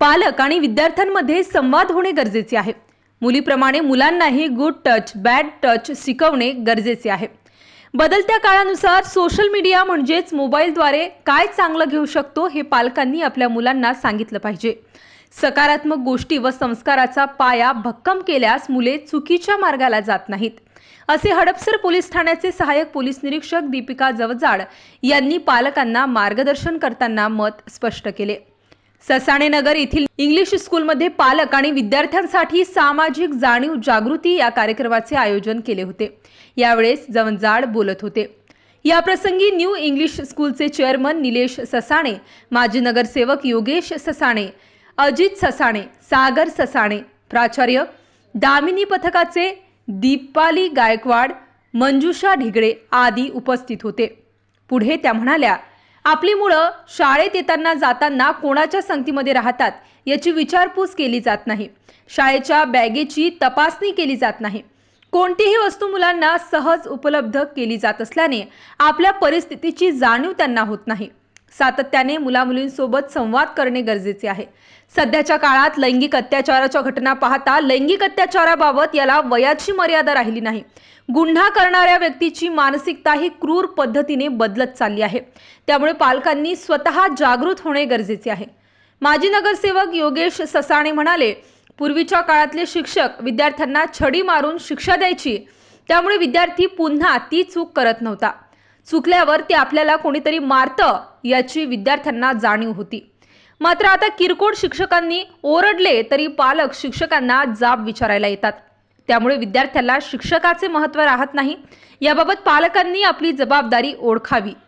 पालक आणि विद्यार्थ्यांमध्ये संवाद होणे गरजेचे आहे. मुलीप्रमाणे मुलांनाही गुड टच बॅड टच शिकवणे गरजेचे आहे. बदलत्या काळानुसार सोशल मीडिया म्हणजेच मोबाईलद्वारे काय चांगलं घेऊ शकतो हे पालकांनी आपल्या मुलांना सांगितलं पाहिजे. सकारात्मक गोष्टी व संस्काराचा पाया भक्कम केल्यास मुले चुकीच्या मार्गाला जात नाहीत. असे हडपसर पोलीस ठाण्याचे सहाय्यक पोलीस निरीक्षक दीपिका जवजाड यांनी पालकांना मार्गदर्शन करताना मत स्पष्ट केले. ससाणे नगर येथील इंग्लिश स्कूलमध्ये पालक आणि विद्यार्थ्यांसाठी सामाजिक जाणीव जागृती या कार्यक्रमाचे आयोजन केले होते. यावेळेस जवंजाड बोलत होते. याप्रसंगी न्यू इंग्लिश स्कूलचे चेअरमन निलेश ससाणे माजी नगरसेवक योगेश ससाणे अजित ससाणे सागर ससाणे प्राचार्य दामिनी पथकाचे दीपाली गायकवाड मंजुषा ढिगळे आदी उपस्थित होते. पुढे त्या म्हणाल्या आपली मुलं शाळेत येताना जाताना कोणाच्या संगतीमध्ये राहतात याची विचारपूस केली जात नाही. शाळेच्या बॅगेची तपासणी केली जात नाही. कोणतीही वस्तू मुलांना सहज उपलब्ध केली जात असल्याने आपल्या परिस्थितीची जाणीव त्यांना होत नाही. सातत्याने मुलामुलींसोबत संवाद करणे गरजेचे आहे. सध्याच्या काळात लैंगिक अत्याचाराच्या घटना पाहता लैंगिक अत्याचाराबाबत याला वयाची मर्यादा राहिली नाही. गुन्हा करणाऱ्या व्यक्तीची मानसिकता ही क्रूर पद्धतीने बदलत चालली आहे. त्यामुळे पालकांनी स्वतः जागृत होणे गरजेचे आहे. माजी नगरसेवक योगेश ससाणे म्हणाले पूर्वीच्या काळातले शिक्षक विद्यार्थ्यांना छडी मारून शिक्षा द्यायची. त्यामुळे विद्यार्थी पुन्हा ती चूक करत नव्हता. चुकल्यावर ते आपल्याला कोणीतरी मारतं याची विद्यार्थ्यांना जाणीव होती. मात्र आता किरकोळ शिक्षकांनी ओरडले तरी पालक शिक्षकांना जाब विचारायला येतात. त्यामुळे विद्यार्थ्याला शिक्षकाचे महत्त्व राहत नाही. याबाबत पालकांनी आपली जबाबदारी ओळखावी.